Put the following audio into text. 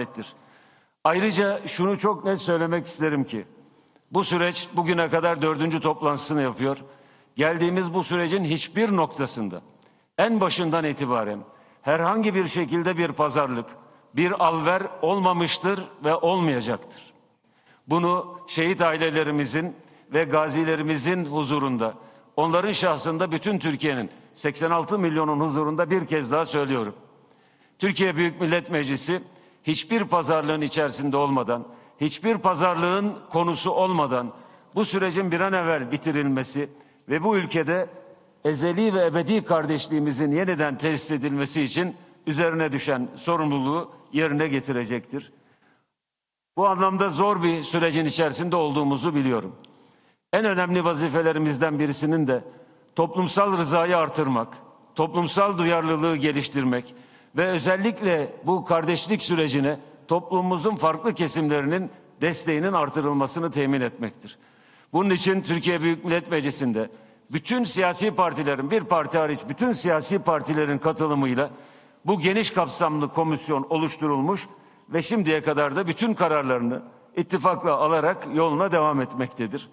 ettir. Ayrıca şunu çok net söylemek isterim ki bu süreç bugüne kadar dördüncü toplantısını yapıyor. Geldiğimiz bu sürecin hiçbir noktasında en başından itibaren herhangi bir şekilde bir pazarlık, bir alver olmamıştır ve olmayacaktır. Bunu şehit ailelerimizin ve gazilerimizin huzurunda, onların şahsında bütün Türkiye'nin 86 milyonun huzurunda bir kez daha söylüyorum. Türkiye Büyük Millet Meclisi hiçbir pazarlığın içerisinde olmadan, hiçbir pazarlığın konusu olmadan bu sürecin bir an evvel bitirilmesi ve bu ülkede ezeli ve ebedi kardeşliğimizin yeniden tesis edilmesi için üzerine düşen sorumluluğu yerine getirecektir. Bu anlamda zor bir sürecin içerisinde olduğumuzu biliyorum. En önemli vazifelerimizden birisinin de toplumsal rızayı artırmak, toplumsal duyarlılığı geliştirmek ve özellikle bu kardeşlik sürecine toplumumuzun farklı kesimlerinin desteğinin artırılmasını temin etmektir. Bunun için Türkiye Büyük Millet Meclisi'nde bütün siyasi partilerin, bir parti hariç bütün siyasi partilerin katılımıyla bu geniş kapsamlı komisyon oluşturulmuş ve şimdiye kadar da bütün kararlarını ittifakla alarak yoluna devam etmektedir.